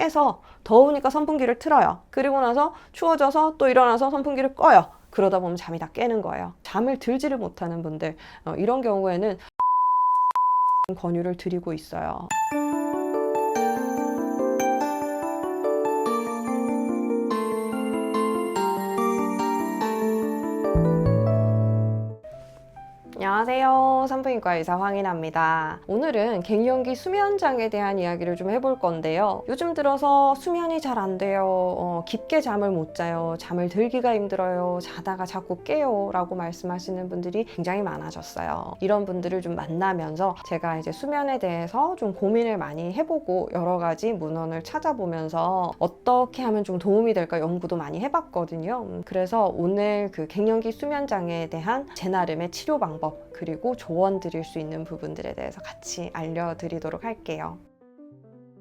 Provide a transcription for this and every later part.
깨서 더우니까 선풍기를 틀어요. 그리고 나서 추워져서 또 일어나서 선풍기를 꺼요. 그러다 보면 잠이 다 깨는 거예요. 잠을 들지를 못하는 분들 어, 이런 경우에는 권유를 드리고 있어요. 안녕하세요. 산부인과 의사 황인아입니다. 오늘은 갱년기 수면장에 대한 이야기를 좀 해볼 건데요. 요즘 들어서 수면이 잘 안 돼요. 어, 깊게 잠을 못 자요. 잠을 들기가 힘들어요. 자다가 자꾸 깨요. 라고 말씀하시는 분들이 굉장히 많아졌어요. 이런 분들을 좀 만나면서 제가 이제 수면에 대해서 좀 고민을 많이 해보고 여러 가지 문헌을 찾아보면서 어떻게 하면 좀 도움이 될까 연구도 많이 해봤거든요. 음, 그래서 오늘 그 갱년기 수면 장애에 대한 제 나름의 치료 방법 그리고 조언 드릴 수 있는 부분들에 대해서 같이 알려드리도록 할게요.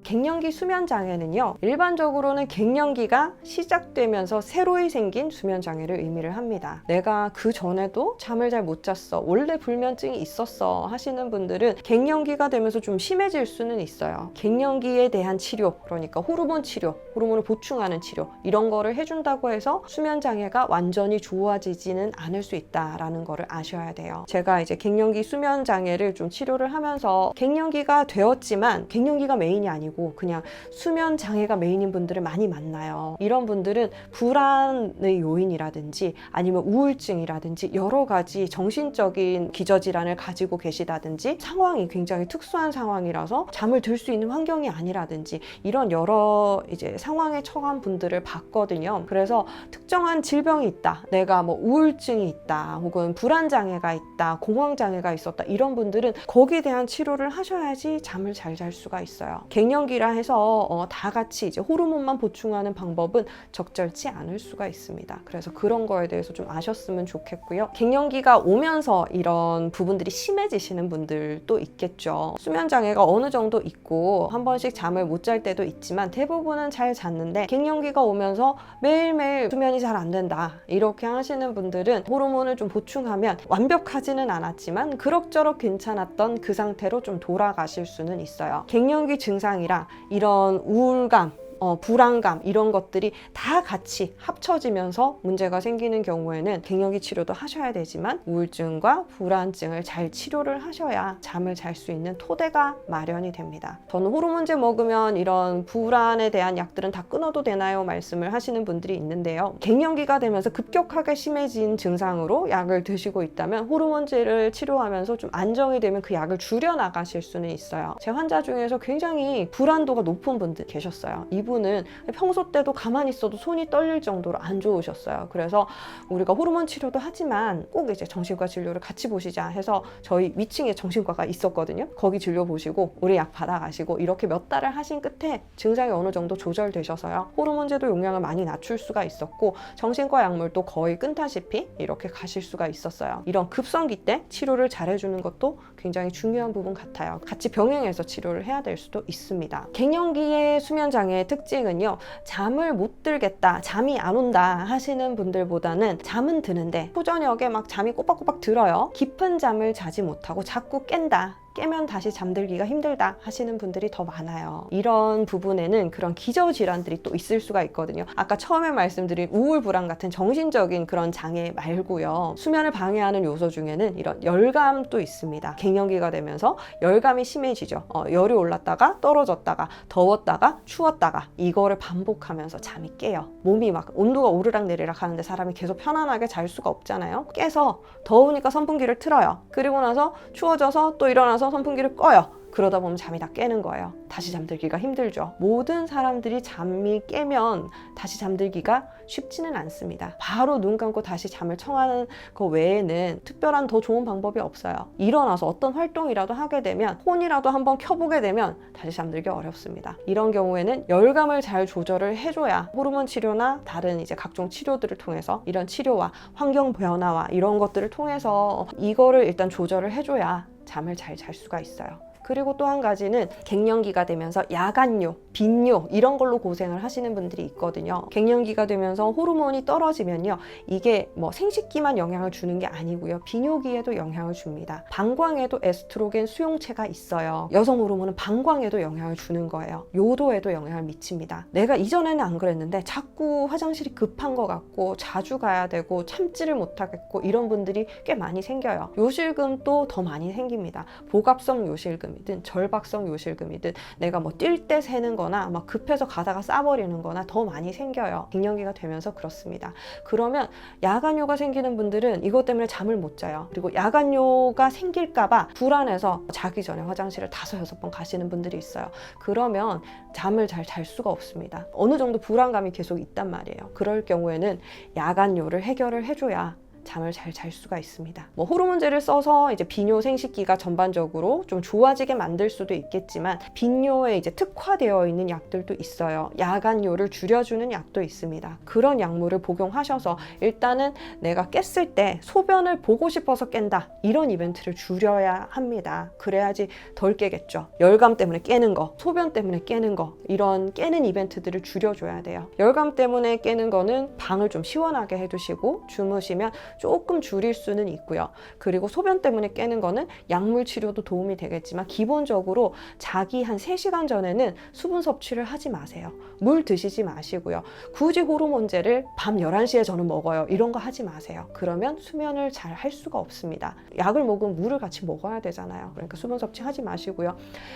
갱년기 수면 장애는요. 일반적으로는 갱년기가 시작되면서 새로이 생긴 수면 장애를 의미를 합니다. 내가 그 전에도 잠을 잘 못 잤어. 원래 불면증이 있었어 하시는 분들은 갱년기가 되면서 좀 심해질 수는 있어요. 갱년기에 대한 치료, 그러니까 호르몬 치료, 호르몬을 보충하는 치료 이런 거를 해준다고 해서 수면 장애가 완전히 좋아지지는 않을 수 있다라는 거를 아셔야 돼요. 제가 이제 갱년기 수면 장애를 좀 치료를 하면서 갱년기가 되었지만 갱년기가 메인이 아니고 그냥 수면 장애가 메인인 분들을 많이 만나요. 이런 분들은 불안의 요인이라든지 아니면 우울증이라든지 여러 가지 정신적인 기저질환을 가지고 계시다든지 상황이 굉장히 특수한 상황이라서 잠을 들 수 있는 환경이 아니라든지 이런 여러 이제 상황에 처한 분들을 봤거든요. 그래서 특정한 질병이 있다. 내가 뭐 우울증이 있다. 혹은 불안 장애가 있다. 공황 장애가 있었다. 이런 분들은 거기에 대한 치료를 하셔야지 잠을 잘 잘 수가 있어요. 갱년 기라 해서 어, 다 같이 이제 호르몬만 보충하는 방법은 적절치 않을 수가 있습니다. 그래서 그런 거에 대해서 좀 아셨으면 좋겠고요. 갱년기가 오면서 이런 부분들이 심해지시는 분들도 있겠죠. 수면 장애가 어느 정도 있고 한 번씩 잠을 못 잘 때도 있지만 대부분은 잘 잤는데 갱년기가 오면서 매일매일 수면이 잘 안 된다. 이렇게 하시는 분들은 호르몬을 좀 보충하면 완벽하지는 않았지만 그럭저럭 괜찮았던 그 상태로 좀 돌아가실 수는 있어요. 갱년기 증상이 랑 이런 우울감, 어, 불안감 이런 것들이 다 같이 합쳐지면서 문제가 생기는 경우에는 갱년기 치료도 하셔야 되지만 우울증과 불안증을 잘 치료를 하셔야 잠을 잘 수 있는 토대가 마련이 됩니다. 저는 호르몬제 먹으면 이런 불안에 대한 약들은 다 끊어도 되나요? 말씀을 하시는 분들이 있는데요. 갱년기가 되면서 급격하게 심해진 증상으로 약을 드시고 있다면 호르몬제를 치료하면서 좀 안정이 되면 그 약을 줄여 나가실 수는 있어요. 제 환자 중에서 굉장히 불안도가 높은 분들 계셨어요. 은 평소 때도 가만히 있어도 손이 떨릴 정도로 안 좋으셨어요. 그래서 우리가 호르몬 치료도 하지만 꼭 이제 정신과 진료를 같이 보시자 해서 저희 위층에 정신과가 있었거든요. 거기 진료 보시고 우리 약 받아가시고 이렇게 몇 달을 하신 끝에 증상이 어느 정도 조절되셔서요. 호르몬제도 용량을 많이 낮출 수가 있었고 정신과 약물도 거의 끊다시피 이렇게 가실 수가 있었어요. 이런 급성기 때 치료를 잘 해주는 것도 굉장히 중요한 부분 같아요. 같이 병행해서 치료를 해야 될 수도 있습니다. 갱년기의 수면 장애의 특 징은요. 잠을 못 들겠다, 잠이 안 온다 하시는 분들보다는 잠은 드는데 초저녁에 막 잠이 꼬박꼬박 들어요. 깊은 잠을 자지 못하고 자꾸 깬다. 깨면 다시 잠들기가 힘들다 하시는 분들이 더 많아요. 이런 부분에는 그런 기저 질환들이 또 있을 수가 있거든요. 아까 처음에 말씀드린 우울 불안 같은 정신적인 그런 장애 말고요. 수면을 방해하는 요소 중에는 이런 열감도 있습니다. 갱년기가 되면서 열감이 심해지죠. 어, 열이 올랐다가 떨어졌다가 더웠다가 추웠다가 이거를 반복하면서 잠이 깨요. 몸이 막 온도가 오르락 내리락 하는데 사람이 계속 편안하게 잘 수가 없잖아요. 깨서 더우니까 선풍기를 틀어요. 그리고 나서 추워져서 또 일어나서 선풍기를 꺼요. 그러다 보면 잠이 다 깨는 거예요. 다시 잠들기가 힘들죠. 모든 사람들이 잠이 깨면 다시 잠들기가 쉽지는 않습니다. 바로 눈 감고 다시 잠을 청하는 그 외에는 특별한 더 좋은 방법이 없어요. 일어나서 어떤 활동이라도 하게 되면 폰이라도 한번 켜보게 되면 다시 잠들기 어렵습니다. 이런 경우에는 열감을 잘 조절을 해줘야 호르몬 치료나 다른 이제 각종 치료들을 통해서 이런 치료와 환경 변화와 이런 것들을 통해서 이거를 일단 조절을 해줘야 잠을 잘 잘 수가 있어요. 그리고 또 한 가지는 갱년기가 되면서 야간요, 빈뇨 이런 걸로 고생을 하시는 분들이 있거든요. 갱년기가 되면서 호르몬이 떨어지면요. 이게 뭐 생식기만 영향을 주는 게 아니고요. 비뇨기에도 영향을 줍니다. 방광에도 에스트로겐 수용체가 있어요. 여성 호르몬은 방광에도 영향을 주는 거예요. 요도에도 영향을 미칩니다. 내가 이전에는 안 그랬는데 자꾸 화장실이 급한 것 같고 자주 가야 되고 참지를 못하겠고 이런 분들이 꽤 많이 생겨요. 요실금도 더 많이 생깁니다. 보갑성 요실금 이든 절박성 요실금이든 내가 뭐 뛸 때 새는 거나 막 급해서 가다가 싸버리는 거나 더 많이 생겨요. 갱년기가 되면서 그렇습니다. 그러면 야간요가 생기는 분들은 이것 때문에 잠을 못 자요. 그리고 야간요가 생길까봐 불안해서 자기 전에 화장실을 다섯 여섯 번 가시는 분들이 있어요. 그러면 잠을 잘 잘 수가 없습니다. 어느 정도 불안감이 계속 있단 말이에요. 그럴 경우에는 야간요를 해결을 해줘야 잠을 잘 잘 수가 있습니다. 뭐 호르몬제를 써서 이제 비뇨 생식기가 전반적으로 좀 좋아지게 만들 수도 있겠지만 빈뇨에 이제 특화되어 있는 약들도 있어요. 야간요를 줄여주는 약도 있습니다. 그런 약물을 복용하셔서 일단은 내가 깼을 때 소변을 보고 싶어서 깬다 이런 이벤트를 줄여야 합니다. 그래야지 덜 깨겠죠. 열감 때문에 깨는 거, 소변 때문에 깨는 거 이런 깨는 이벤트들을 줄여줘야 돼요. 열감 때문에 깨는 거는 방을 좀 시원하게 해두시고 주무시면 조금 줄일 수는 있고요. 그리고 소변 때문에 깨는 거는 약물 치료도 도움이 되겠지만 기본적으로 자기 한 3시간 전에는 수분 섭취를 하지 마세요. 물 드시지 마시고요. 굳이 호르몬제를 밤 11시에 저는 먹어요. 이런 거 하지 마세요. 그러면 수면을 잘 할 수가 없습니다. 약을 먹으면 물을 같이 먹어야 되잖아요. 그러니까 수분 섭취하지 마시고요.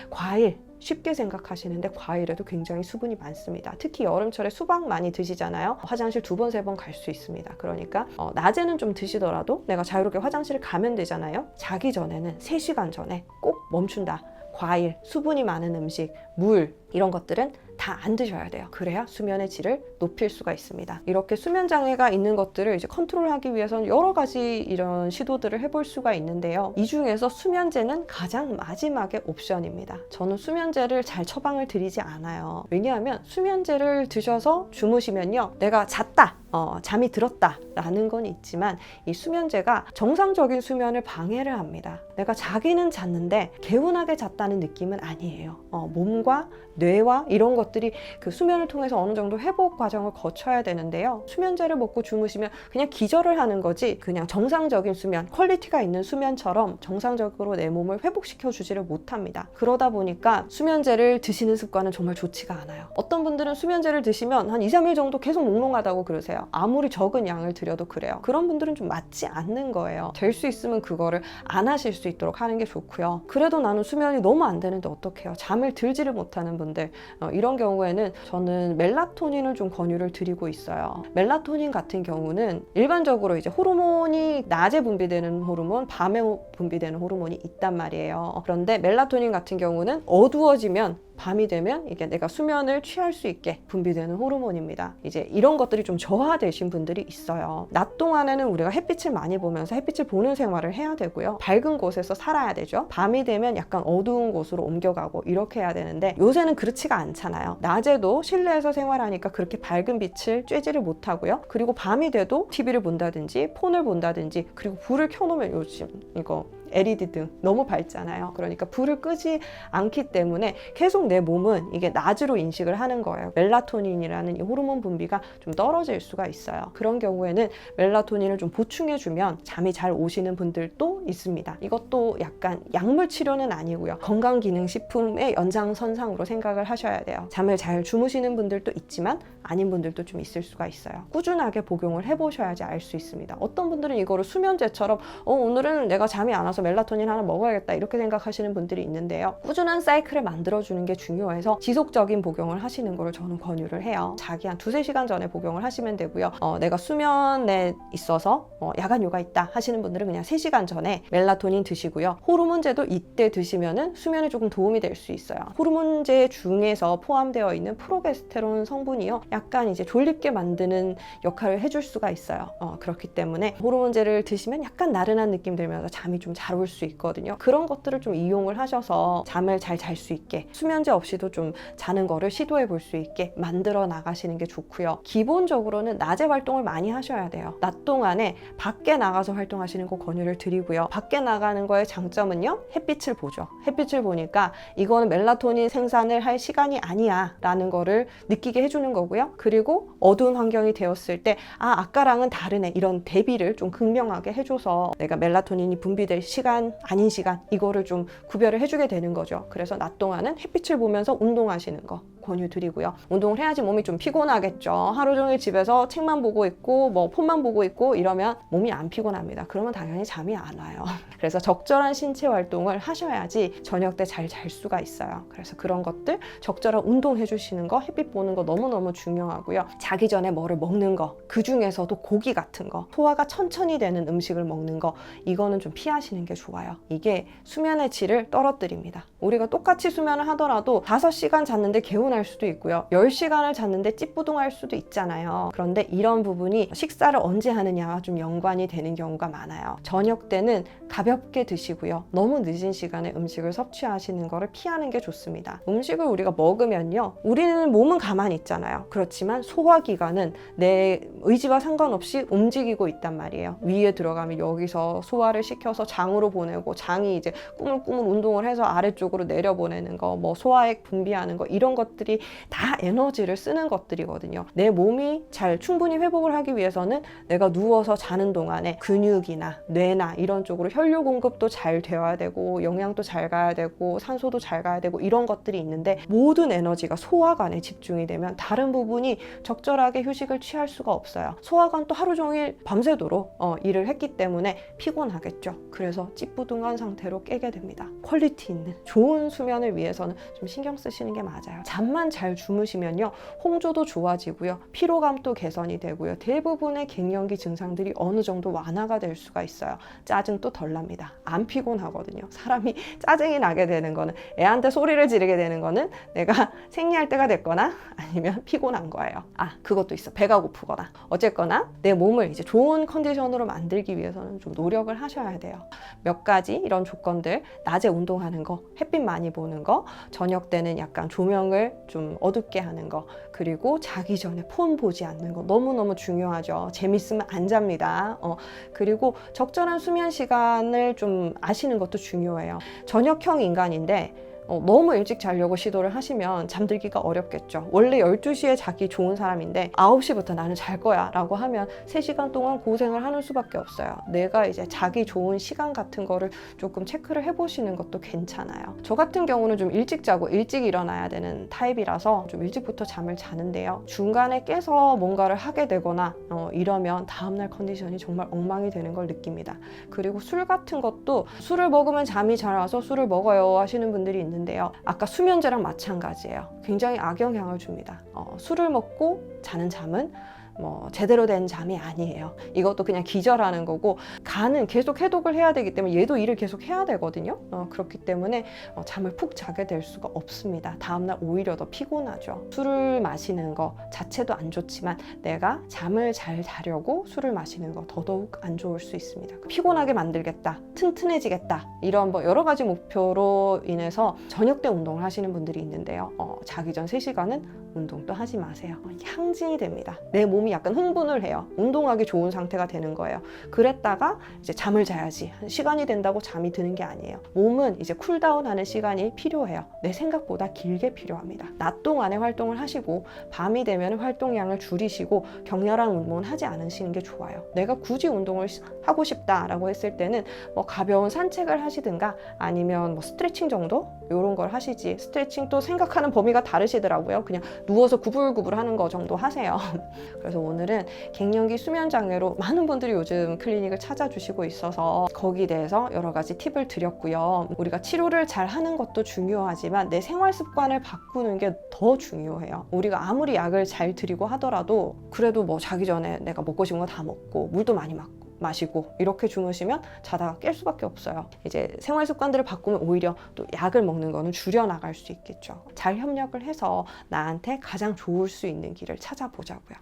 과일 쉽게 생각하시는데 과일에도 굉장히 수분이 많습니다. 특히 여름철에 수박 많이 드시잖아요. 화장실 두 번, 세 번 갈 수 있습니다. 그러니까 어, 낮에는 좀 드시더라도 내가 자유롭게 화장실을 가면 되잖아요. 자기 전에는 3시간 전에 꼭 멈춘다. 과일, 수분이 많은 음식, 물 이런 것들은 다 안 드셔야 돼요. 그래야 수면의 질을 높일 수가 있습니다. 이렇게 수면 장애가 있는 것들을 이제 컨트롤하기 위해서는 여러 가지 이런 시도들을 해볼 수가 있는데요. 이 중에서 수면제는 가장 마지막의 옵션입니다. 저는 수면제를 잘 처방을 드리지 않아요. 왜냐하면 수면제를 드셔서 주무시면요, 내가 잤다. 어, 잠이 들었다라는 건 있지만 이 수면제가 정상적인 수면을 방해를 합니다. 내가 자기는 잤는데 개운하게 잤다는 느낌은 아니에요. 어, 몸과 뇌와 이런 것들이 그 수면을 통해서 어느 정도 회복 과정을 거쳐야 되는데요. 수면제를 먹고 주무시면 그냥 기절을 하는 거지 그냥 정상적인 수면, 퀄리티가 있는 수면처럼 정상적으로 내 몸을 회복시켜 주지를 못합니다. 그러다 보니까 수면제를 드시는 습관은 정말 좋지가 않아요. 어떤 분들은 수면제를 드시면 한 2, 3일 정도 계속 몽롱하다고 그러세요. 아무리 적은 양을 드려도 그래요. 그런 분들은 좀 맞지 않는 거예요. 될 수 있으면 그거를 안 하실 수 있도록 하는 게 좋고요. 그래도 나는 수면이 너무 안 되는데 어떡해요? 잠을 들지를 못하는 분들 어, 이런 경우에는 저는 멜라토닌을 좀 권유를 드리고 있어요. 멜라토닌 같은 경우는 일반적으로 이제 호르몬이 낮에 분비되는 호르몬, 밤에 분비되는 호르몬이 있단 말이에요. 그런데 멜라토닌 같은 경우는 어두워지면 밤이 되면 이게 내가 수면을 취할 수 있게 분비되는 호르몬입니다. 이제 이런 것들이 좀 저하되신 분들이 있어요. 낮 동안에는 우리가 햇빛을 많이 보면서 햇빛을 보는 생활을 해야 되고요. 밝은 곳에서 살아야 되죠. 밤이 되면 약간 어두운 곳으로 옮겨가고 이렇게 해야 되는데 요새는 그렇지가 않잖아요. 낮에도 실내에서 생활하니까 그렇게 밝은 빛을 쬐지를 못하고요. 그리고 밤이 돼도 TV를 본다든지 폰을 본다든지 그리고 불을 켜놓으면 요즘 이거 LED 등 너무 밝잖아요. 그러니까 불을 끄지 않기 때문에 계속 내 몸은 이게 낮으로 인식을 하는 거예요. 멜라토닌이라는 이 호르몬 분비가 좀 떨어질 수가 있어요. 그런 경우에는 멜라토닌을 좀 보충해주면 잠이 잘 오시는 분들도 있습니다. 이것도 약간 약물 치료는 아니고요. 건강기능식품의 연장선상으로 생각을 하셔야 돼요. 잠을 잘 주무시는 분들도 있지만 아닌 분들도 좀 있을 수가 있어요. 꾸준하게 복용을 해보셔야지 알 수 있습니다. 어떤 분들은 이거를 수면제처럼 어, 오늘은 내가 잠이 안 와서 멜라토닌 하나 먹어야겠다 이렇게 생각하시는 분들이 있는데요. 꾸준한 사이클을 만들어주는 게 중요해서 지속적인 복용을 하시는 거를 저는 권유를 해요. 자기 한 두세 시간 전에 복용을 하시면 되고요. 어, 내가 수면에 있어서 어, 야간 요가 있다 하시는 분들은 그냥 3시간 전에 멜라토닌 드시고요. 호르몬제도 이때 드시면은 수면에 조금 도움이 될 수 있어요. 호르몬제 중에서 포함되어 있는 프로게스테론 성분이요. 약간 이제 졸립게 만드는 역할을 해줄 수가 있어요. 어, 그렇기 때문에 호르몬제를 드시면 약간 나른한 느낌 들면서 잠이 좀 잘 올수 있거든요. 그런 것들을 좀 이용을 하셔서 잠을 잘 잘 수 있게 수면제 없이도 좀 자는 거를 시도해 볼 수 있게 만들어 나가시는 게 좋고요. 기본적으로는 낮에 활동을 많이 하셔야 돼요. 낮 동안에 밖에 나가서 활동하시는 거 권유를 드리고요. 밖에 나가는 거의 장점은요. 햇빛을 보죠. 햇빛을 보니까 이거는 멜라토닌 생산을 할 시간이 아니야 라는 거를 느끼게 해주는 거고요. 그리고 어두운 환경이 되었을 때 아, 아까랑은 다르네 이런 대비를 좀 극명하게 해줘서 내가 멜라토닌이 분비될 시간 아닌 시간 이거를 좀 구별을 해주게 되는 거죠. 그래서 낮 동안은 햇빛을 보면서 운동하시는 거 권유드리고요. 운동을 해야지 몸이 좀 피곤하겠죠. 하루 종일 집에서 책만 보고 있고 뭐 폰만 보고 있고 이러면 몸이 안 피곤합니다. 그러면 당연히 잠이 안 와요. 그래서 적절한 신체 활동을 하셔야지 저녁 때 잘 잘 수가 있어요. 그래서 그런 것들 적절한 운동 해주시는 거, 햇빛 보는 거 너무너무 중요하고요. 자기 전에 뭐를 먹는 거, 그 중에서도 고기 같은 거, 소화가 천천히 되는 음식을 먹는 거, 이거는 좀 피하시는 게 좋아요. 이게 수면의 질을 떨어뜨립니다. 우리가 똑같이 수면을 하더라도 5시간 잤는데 개운 할 수도 있고요. 10시간을 잤는데 찌뿌둥할 수도 있잖아요. 그런데 이런 부분이 식사를 언제 하느냐와 좀 연관이 되는 경우가 많아요. 저녁 때는 가볍게 드시고요. 너무 늦은 시간에 음식을 섭취하시는 것을 피하는 게 좋습니다. 음식을 우리가 먹으면요. 우리는 몸은 가만히 있잖아요. 그렇지만 소화기관은 내 의지와 상관없이 움직이고 있단 말이에요. 위에 들어가면 여기서 소화를 시켜서 장으로 보내고 장이 이제 꾸물꾸물 운동을 해서 아래쪽으로 내려보내는 거, 뭐 소화액 분비하는 거 이런 것들 이 다 에너지를 쓰는 것들이거든요. 내 몸이 잘 충분히 회복을 하기 위해서는 내가 누워서 자는 동안에 근육이나 뇌나 이런 쪽으로 혈류 공급도 잘 되어야 되고 영양도 잘 가야 되고 산소도 잘 가야 되고 이런 것들이 있는데 모든 에너지가 소화관에 집중이 되면 다른 부분이 적절하게 휴식을 취할 수가 없어요. 소화관 또 하루 종일 밤새도록 어, 일을 했기 때문에 피곤하겠죠. 그래서 찌뿌둥한 상태로 깨게 됩니다. 퀄리티 있는 좋은 수면을 위해서는 좀 신경 쓰시는 게 맞아요. 잠만 잘 주무시면요. 홍조도 좋아지고요. 피로감도 개선이 되고요. 대부분의 갱년기 증상들이 어느 정도 완화가 될 수가 있어요. 짜증도 덜 납니다. 안 피곤하거든요. 사람이 짜증이 나게 되는 거는 애한테 소리를 지르게 되는 거는 내가 생리할 때가 됐거나 아니면 피곤한 거예요. 아, 그것도 있어. 배가 고프거나. 어쨌거나 내 몸을 이제 좋은 컨디션으로 만들기 위해서는 좀 노력을 하셔야 돼요. 몇 가지 이런 조건들, 낮에 운동하는 거, 햇빛 많이 보는 거, 저녁 때는 약간 조명을 좀 어둡게 하는 거, 그리고 자기 전에 폰 보지 않는 거 너무너무 중요하죠. 재밌으면 안 잡니다. 어, 그리고 적절한 수면 시간을 좀 아시는 것도 중요해요. 저녁형 인간인데 어, 너무 일찍 자려고 시도를 하시면 잠들기가 어렵겠죠. 원래 12시에 자기 좋은 사람인데 9시부터 나는 잘 거야 라고 하면 3시간 동안 고생을 하는 수밖에 없어요. 내가 이제 자기 좋은 시간 같은 거를 조금 체크를 해보시는 것도 괜찮아요. 저 같은 경우는 좀 일찍 자고 일찍 일어나야 되는 타입이라서 좀 일찍부터 잠을 자는데요. 중간에 깨서 뭔가를 하게 되거나 어, 이러면 다음날 컨디션이 정말 엉망이 되는 걸 느낍니다. 그리고 술 같은 것도 술을 먹으면 잠이 잘 와서 술을 먹어요 하시는 분들이 있는데 요. 아까 수면제랑 마찬가지예요. 굉장히 악영향을 줍니다. 어, 술을 먹고 자는 잠은 뭐 제대로 된 잠이 아니에요. 이것도 그냥 기절하는 거고 간은 계속 해독을 해야 되기 때문에 얘도 일을 계속 해야 되거든요. 어, 그렇기 때문에 어, 잠을 푹 자게 될 수가 없습니다. 다음날 오히려 더 피곤하죠. 술을 마시는 거 자체도 안 좋지만 내가 잠을 잘 자려고 술을 마시는 거 더더욱 안 좋을 수 있습니다. 피곤하게 만들겠다, 튼튼해지겠다 이런 뭐 여러 가지 목표로 인해서 저녁 때 운동을 하시는 분들이 있는데요. 어, 자기 전 3시간은 운동도 하지 마세요. 어, 향진이 됩니다. 내 몸이 약간 흥분을 해요. 운동하기 좋은 상태가 되는 거예요. 그랬다가 이제 잠을 자야지. 시간이 된다고 잠이 드는 게 아니에요. 몸은 이제 쿨다운 하는 시간이 필요해요. 내 생각보다 길게 필요합니다. 낮 동안에 활동을 하시고 밤이 되면 활동량을 줄이시고 격렬한 운동은 하지 않으시는 게 좋아요. 내가 굳이 운동을 하고 싶다라고 했을 때는 뭐 가벼운 산책을 하시든가 아니면 뭐 스트레칭 정도 이런 걸 하시지. 스트레칭도 생각하는 범위가 다르시더라고요. 그냥 누워서 구불구불 하는 거 정도 하세요. 그래서 오늘은 갱년기 수면 장애로 많은 분들이 요즘 클리닉을 찾아주시고 있어서 거기에 대해서 여러 가지 팁을 드렸고요. 우리가 치료를 잘 하는 것도 중요하지만 내 생활 습관을 바꾸는 게 더 중요해요. 우리가 아무리 약을 잘 드리고 하더라도 그래도 뭐 자기 전에 내가 먹고 싶은 거 다 먹고 물도 많이 마고 마시고 이렇게 주무시면 자다가 깰 수밖에 없어요. 이제 생활 습관들을 바꾸면 오히려 또 약을 먹는 거는 줄여 나갈 수 있겠죠. 잘 협력을 해서 나한테 가장 좋을 수 있는 길을 찾아보자고요.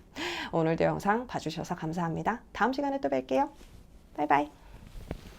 오늘도 영상 봐주셔서 감사합니다. 다음 시간에 또 뵐게요. 바이바이.